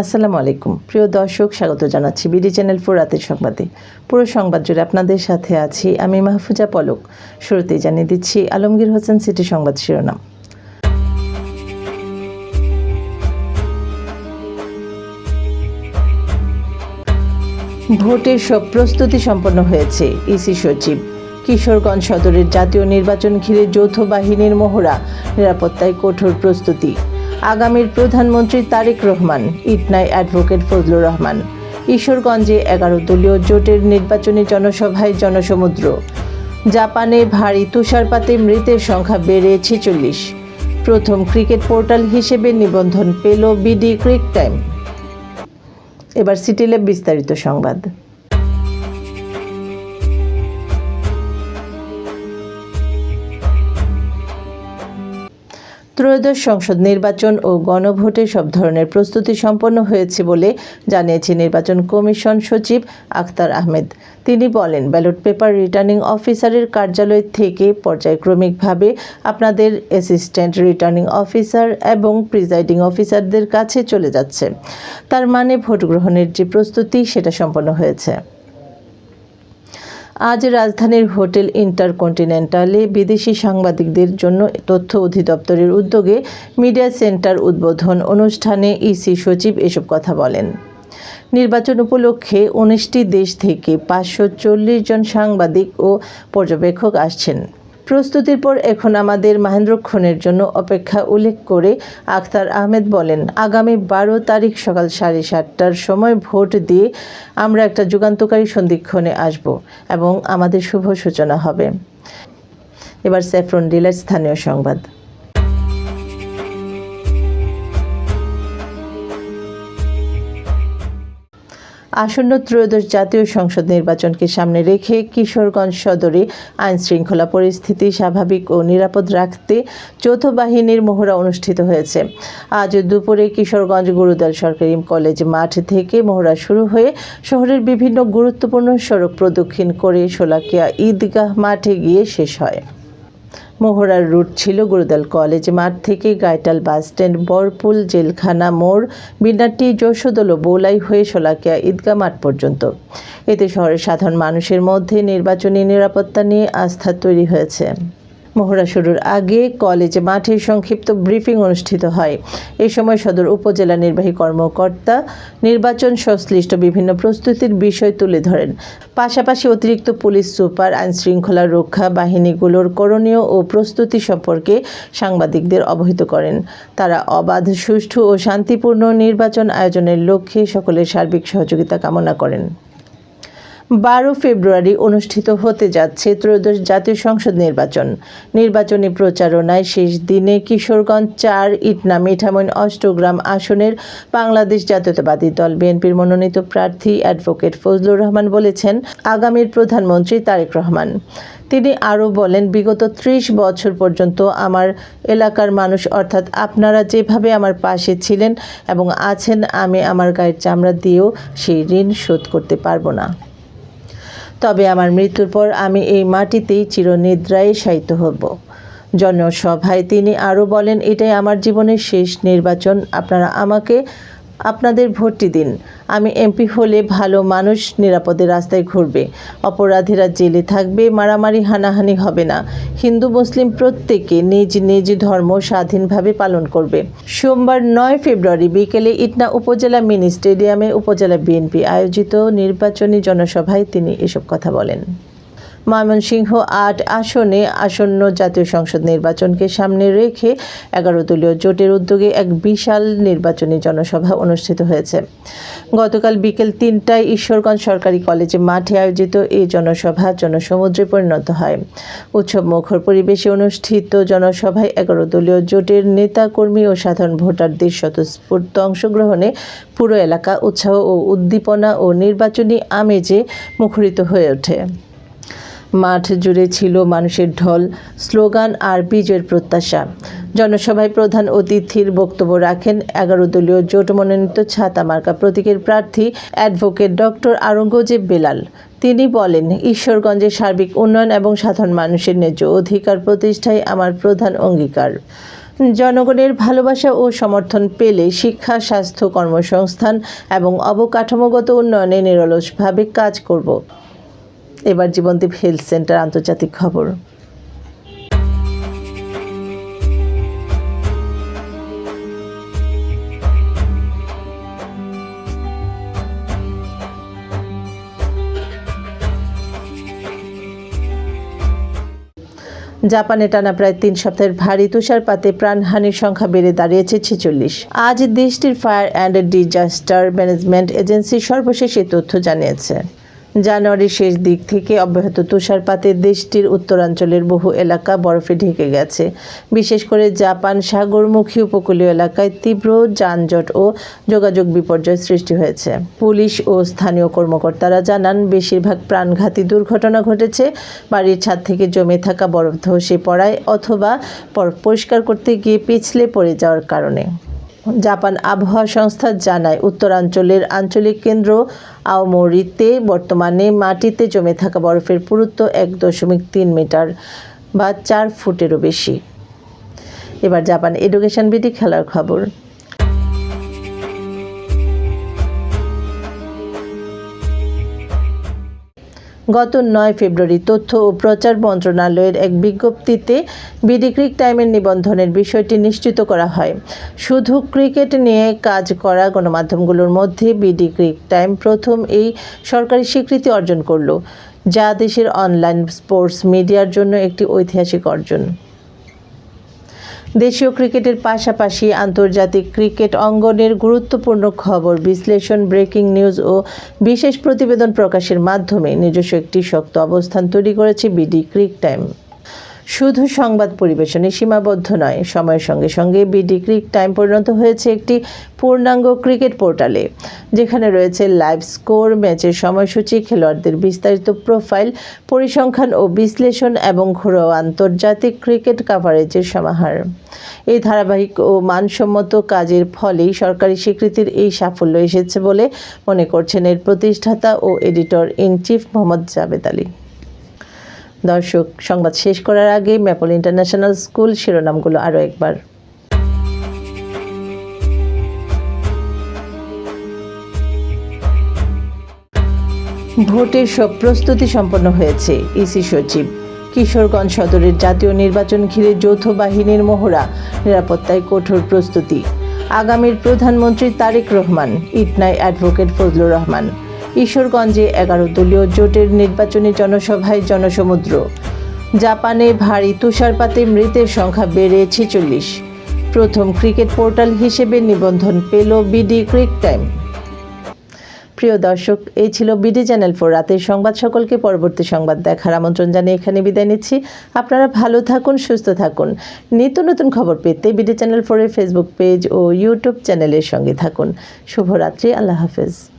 আসসালামু আলাইকুম। প্রিয় দর্শক, স্বাগত জানাচ্ছি বিডি চ্যানেল ফোর রাতের সংবাদে। পুরো সংবাদ জুড়ে আপনাদের সাথে আছি আমি মাহফুজা পলক। শুরুতেই জানিয়ে দিচ্ছি আলমগীর হোসেন সিটি সংবাদ শিরোনাম। ভোটের সব প্রস্তুতি সম্পন্ন হয়েছে ইসি সচিব। কিশোরগঞ্জ সদরের জাতীয় নির্বাচন ঘিরে যৌথ বাহিনীর মহড়া নিরাপত্তায় কঠোর প্রস্তুতি। আগামীর প্রধানমন্ত্রী তারেক রহমান, ইটনায় অ্যাডভোকেট ফজলুর রহমান। ঈশ্বরগঞ্জে এগারো দলীয় জোটের নির্বাচনী জনসভায় জনসমুদ্র। জাপানে ভারী তুষারপাতে মৃতের সংখ্যা বেড়ে ছেচল্লিশ। প্রথম ক্রিকেট পোর্টাল হিসেবে নিবন্ধন পেল বিডি ক্রিক টাইম। এবার সিটিলে বিস্তারিত সংবাদ। ত্রয়োদশ সংসদ নির্বাচন ও গণভোটে সব ধরনের প্রস্তুতি সম্পন্ন হয়েছে বলে জানিয়েছে নির্বাচন কমিশন সচিব আখতার আহমেদ। তিনি বলেন, ব্যালট পেপার রিটার্নিং অফিসারের কার্যালয় থেকে পর্যায়ক্রমিকভাবে আপনাদের অ্যাসিস্ট্যান্ট রিটার্নিং অফিসার এবং প্রিজাইডিং অফিসারদের কাছে চলে যাচ্ছে। তার মানে ভোট গ্রহণের যে প্রস্তুতি, সেটা সম্পন্ন হয়েছে। আজ রাজধানীর হোটেল ইন্টারকন্টিনেন্টালে বিদেশি সাংবাদিকদের জন্য তথ্য অধিদপ্তরের উদ্যোগে মিডিয়া সেন্টার উদ্বোধন অনুষ্ঠানে ইসি সচিব এসব কথা বলেন। নির্বাচন উপলক্ষে উনিশটি দেশ থেকে পাঁচশো চল্লিশ জন সাংবাদিক ও পর্যবেক্ষক আসছেন। প্রস্তুতির পর এখন আমাদের মাহেন্দ্রক্ষণের জন্য অপেক্ষা উল্লেখ করে আখতার আহমেদ বলেন, আগামী বারো তারিখ সকাল সাড়ে সাতটার সময় ভোট দিয়ে আমরা একটা যুগান্তকারী সন্ধিক্ষণে আসব এবং আমাদের শুভ সূচনা হবে। এবার স্যাফরন ডিলার স্থানীয় সংবাদ। আসন্ন ত্রয়োদশ জাতীয় সংসদ নির্বাচনকে সামনে রেখে কিশোরগঞ্জ সদরে আইন শৃঙ্খলা পরিস্থিতি স্বাভাবিক ও নিরাপদ রাখতে যৌথ বাহিনীর মহড়া অনুষ্ঠিত হয়েছে। আজ দুপুরে কিশোরগঞ্জ গুরুদল সরকারি কলেজ মাঠ থেকে মহড়া শুরু হয়ে শহরের বিভিন্ন গুরুত্বপূর্ণ সড়ক প্রদক্ষিণ করে শোলাকিয়া ঈদগাহ মাঠে গিয়ে শেষ হয়। মোহরার রুট ছিল গুরুদল কলেজ মাঠ থেকে গাইটাল বাসস্ট্যান্ড বরপুল, জেলখানা মোড় বিনাটি যশোদল ও বৌলাই হয়ে শোলাকিয়া ঈদগাহ মাঠ পর্যন্ত। এতে শহরের সাধারণ মানুষের মধ্যে নির্বাচনী নিরাপত্তা নিয়ে আস্থা তৈরি হয়েছে। মহড়া শুরুর আগে কলেজ মাঠে সংক্ষিপ্ত ব্রিফিং অনুষ্ঠিত হয়। এ সময় সদর উপজেলা নির্বাহী কর্মকর্তা নির্বাচন সংশ্লিষ্ট বিভিন্ন প্রস্তুতির বিষয় তুলে ধরেন। পাশাপাশি অতিরিক্ত পুলিশ সুপার আইন শৃঙ্খলা রক্ষা বাহিনীগুলোর করণীয় ও প্রস্তুতি সম্পর্কে সাংবাদিকদের অবহিত করেন। তারা অবাধ, সুষ্ঠু ও শান্তিপূর্ণ নির্বাচন আয়োজনের লক্ষ্যে সকলের সার্বিক সহযোগিতা কামনা করেন। বারো ফেব্রুয়ারি অনুষ্ঠিত হতে যাচ্ছে ত্রয়োদশ জাতীয় সংসদ নির্বাচন। নির্বাচনী প্রচারণায় শেষ দিনে কিশোরগঞ্জ চার, ইটনা, মিঠামইন, অষ্টগ্রাম আসনের বাংলাদেশ জাতীয়তাবাদী দল বিএনপির মনোনীত প্রার্থী অ্যাডভোকেট ফজলুর রহমান বলেছেন, আগামীর প্রধানমন্ত্রী তারেক রহমান। তিনি আরও বলেন, বিগত ত্রিশ বছর পর্যন্ত আমার এলাকার মানুষ, অর্থাৎ আপনারা যেভাবে আমার পাশে ছিলেন এবং আছেন, আমি আমার গায়ের চামড়া দিয়েও সেই ঋণ শোধ করতে পারব না। তবে আমার মৃত্যুর পর আমি এই মাটিতেই চিরনিদ্রায় শায়িত হব। জনসভায় তিনি আরও বলেন, এটাই আমার জীবনের শেষ নির্বাচন। আপনারা আমাকে আপনাদের ভোটটি দিন। আমি এমপি হলে ভালো মানুষ নিরাপদে রাস্তায় ঘুরবে। অপরাধীরা জেলে থাকবে, মারামারি হানাহানি হবে না। হিন্দু, মুসলিম প্রত্যেকে নিজ নিজ ধর্ম স্বাধীনভাবে পালন করবে। সোমবার নয় ফেব্রুয়ারি বিকেলে ইটনা উপজেলা মিনি স্টেডিয়ামে উপজেলা বিএনপি আয়োজিত নির্বাচনী জনসভায় তিনি এসব কথা বলেন। ময়মনসিংহ আট আসনে আসন্ন জাতীয় সংসদ নির্বাচনকে সামনে রেখে এগারো দলীয় জোটের উদ্যোগে এক বিশাল নির্বাচনী জনসভা অনুষ্ঠিত হয়েছে। গতকাল বিকেল তিনটায় ঈশ্বরগঞ্জ সরকারি কলেজে মাঠে আয়োজিত এই জনসভা জনসমুদ্রে পরিণত হয়। উৎসব মুখর পরিবেশে অনুষ্ঠিত জনসভায় এগারো দলীয় জোটের নেতা, কর্মী ও সাধারণ ভোটারদের স্বতঃস্ফূর্ত অংশগ্রহণে পুরো এলাকা উৎসাহ ও উদ্দীপনা ও নির্বাচনী আমেজে মুখরিত হয়ে ওঠে। মাঠ জুড়ে ছিল মানুষের ঢল, স্লোগান আর বিজয়ের প্রত্যাশা। জনসভায় প্রধান অতিথির বক্তব্য রাখেন এগারো দলীয় জোট মনোনীত ছাতা মার্কা প্রতীকের প্রার্থী অ্যাডভোকেট ডক্টর আরঙ্গজেব বেলাল। তিনি বলেন ঈশ্বরগঞ্জের সার্বিক উন্নয়ন এবং সাধারণ মানুষের ন্যায্য অধিকার প্রতিষ্ঠায় আমার প্রধান অঙ্গীকার। জনগণের ভালোবাসা ও সমর্থন পেলে শিক্ষা, স্বাস্থ্য কর্মসংস্থান এবং অবকাঠামোগত উন্নয়নে নিরলসভাবে কাজ করব। এবার জীবনদীপ হেলথ সেন্টার আন্তর্জাতিক খবর। জাপানে টানা প্রায় তিন সপ্তাহের ভারী তুষারপাতে প্রাণহানির সংখ্যা বেড়ে দাঁড়িয়েছে ছেচল্লিশ। আজ দেশটির fire and disaster management agency সর্বশেষ এই তথ্য জানিয়েছে। জানুয়ারির শেষ দিক থেকে অব্যাহত তুষারপাতে দেশটির উত্তরাঞ্চলের বহু এলাকা বরফে ঢেকে গেছে। বিশেষ করে জাপান সাগরমুখী উপকূলীয় এলাকায় তীব্র যানজট ও যোগাযোগ বিপর্যয় সৃষ্টি হয়েছে। পুলিশ ও স্থানীয় কর্মকর্তারা জানান, বেশিরভাগ প্রাণঘাতী দুর্ঘটনা ঘটেছে। বাড়ির ছাদ থেকে জমে থাকা বরফ ধসে পড়ায় অথবা পরিষ্কার করতে গিয়ে পিছলে পড়ে যাওয়ার কারণে। জাপান আবহাওয়া সংস্থা জানায়, উত্তরাঞ্চলের আঞ্চলিক কেন্দ্র আওমরিতে বর্তমানে মাটিতে জমে থাকা বরফের পুরুত্ব এক দশমিক তিন মিটার বা চার ফুটেরও বেশি। এবার জাপান এডুকেশন বিডি খেলার খবর। গত নয় ফেব্রুয়ারি তথ্য ও প্রচার মন্ত্রণালয়ের এক বিজ্ঞপ্তিতে বিডি ক্রিক টাইমের নিবন্ধনের বিষয়টি নিশ্চিত করা হয়। শুধু ক্রিকেট নিয়ে কাজ করা গণমাধ্যমগুলোর মধ্যে বিডি ক্রিক টাইম প্রথম এই সরকারি স্বীকৃতি অর্জন করল, যা দেশের অনলাইন স্পোর্টস মিডিয়ার জন্য একটি ঐতিহাসিক অর্জন। দেশীয় ক্রিকেটের পাশাপাশি আন্তর্জাতিক ক্রিকেট অঙ্গনের গুরুত্বপূর্ণ খবর, বিশ্লেষণ, ব্রেকিং নিউজ ও বিশেষ প্রতিবেদন প্রকাশের মাধ্যমে নিজস্ব একটি শক্ত অবস্থান তৈরি করেছে বিডি ক্রিক টাইম। শুধু সংবাদ পরিবেশনে সীমাবদ্ধ নয়, সময়ের সঙ্গে সঙ্গে বিডি ক্রিক টাইম পরিণত হয়েছে একটি পূর্ণাঙ্গ ক্রিকেট পোর্টালে, যেখানে রয়েছে লাইভ স্কোর, ম্যাচের সময়সূচি, খেলোয়াড়দের বিস্তারিত প্রোফাইল, পরিসংখ্যান ও বিশ্লেষণ এবং ঘরোয়া আন্তর্জাতিক ক্রিকেট কাভারেজের সমাহার। এই ধারাবাহিক ও মানসম্মত কাজের ফলেই সরকারি স্বীকৃতির এই সাফল্য এসেছে বলে মনে করছেন এর প্রতিষ্ঠাতা ও editor in chief Mohammad Javed Ali. দর্শক, সংবাদ শেষ করার আগে ম্যাপল ইন্টারন্যাশনাল স্কুল শিরোনামগুলো আরও একবার। ভোটের সব প্রস্তুতি সম্পন্ন হয়েছে ইসি সচিব। কিশোরগঞ্জ সদরের জাতীয় নির্বাচন ঘিরে যৌথ বাহিনীর মহড়া নিরাপত্তায় কঠোর প্রস্তুতি। আগামীর প্রধানমন্ত্রী তারেক রহমান, ইটনায় অ্যাডভোকেট ফজলুর রহমান। ঈশ্বরগঞ্জে এগারো দলীয় জোটের নির্বাচনী জনসভায় জনসমুদ্র। জাপানে ভারী তুষারপাতে মৃতের সংখ্যা বেড়ে ছেচল্লিশ। প্রথম ক্রিকেট পোর্টাল হিসেবে নিবন্ধন পেল বিডি ক্রিক টাইম। প্রিয় দর্শক, এই ছিল বিডি চ্যানেল ফোর রাতের সংবাদ। সকলকে পরবর্তী সংবাদ দেখার আমন্ত্রণ জানিয়ে এখানে বিদায় নিচ্ছি। আপনারা ভালো থাকুন, সুস্থ থাকুন। নিত্য নতুন খবর পেতে বিডি চ্যানেল ফোরের ফেসবুক পেজ ও ইউটিউব চ্যানেলের সঙ্গে থাকুন। শুভরাত্রি, আল্লাহ হাফেজ।